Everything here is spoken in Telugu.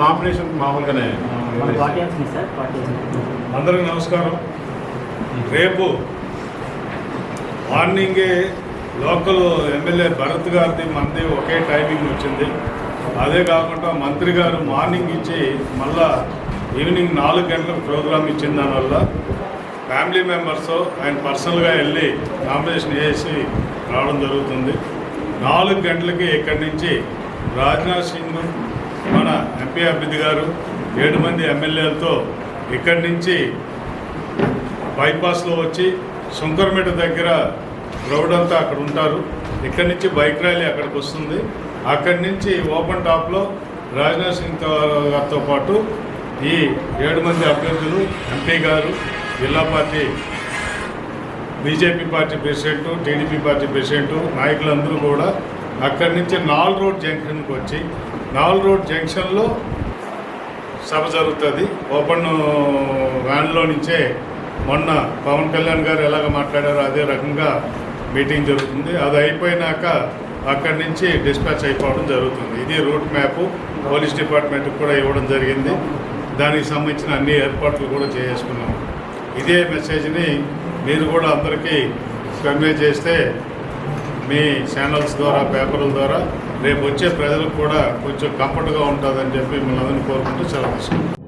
కాంపిటీషన్ మామూలుగానే అందరికి నమస్కారం. రేపు మార్నింగే లోకల్ ఎమ్మెల్యే భరత్ గారిది మనది ఒకే టైమింగ్ వచ్చింది. అదే కాకుండా మంత్రి గారు మార్నింగ్ ఇచ్చి మళ్ళా ఈవినింగ్ నాలుగు గంటలకు ప్రోగ్రామ్ ఇచ్చిన దానివల్ల ఫ్యామిలీ మెంబర్స్ ఆయన పర్సనల్గా వెళ్ళి నామినేషన్ వేసి రావడం జరుగుతుంది. నాలుగు గంటలకి ఇక్కడి నుంచి రాజ్నాథ్ సింగ్ మన ఎంపీ అభ్యర్థి గారు ఏడు మంది ఎమ్మెల్యేలతో ఇక్కడి నుంచి బైపాస్లో వచ్చి శంకర్మేట దగ్గర రోడ్ అంతా అక్కడ ఉంటారు. ఇక్కడి నుంచి బైక్ ర్యాలీ అక్కడికి వస్తుంది. అక్కడి నుంచి ఓపెన్ టాప్లో రాజ్నాథ్ సింగ్ గారితో పాటు ఈ ఏడు మంది అభ్యర్థులు ఎంపీ గారు జిల్లా party BJP party president TDP party president నాయకులందరూ కూడా అక్కడి నుంచి నాల్ రోడ్ జంక్షన్కి వచ్చి నాల్ రోడ్ జంక్షన్లో సభ జరుగుతుంది. ఓపెన్ వ్యాన్లో నుంచే మొన్న పవన్ కళ్యాణ్ గారు ఎలాగ మాట్లాడారో అదే రకంగా మీటింగ్ జరుగుతుంది. అది అయిపోయినాక అక్కడి నుంచి డిస్పాచ్ అయిపోవడం జరుగుతుంది. ఇది రూట్ మ్యాప్ పోలీస్ డిపార్ట్మెంట్కి కూడా ఇవ్వడం జరిగింది. దానికి సంబంధించిన అన్ని ఏర్పాట్లు కూడా చేసుకున్నాం. ఇదే మెసేజ్ని మీరు కూడా అందరికీ కన్వే చేస్తే మీ ఛానల్స్ ద్వారా పేపర్ల ద్వారా రేపు వచ్చే ప్రజలకు కూడా కొంచెం కంఫర్ట్గా ఉంటుందని చెప్పి మిమ్మల్ని అందరినీ కోరుకుంటూ సెలవు తీసుకుంటాం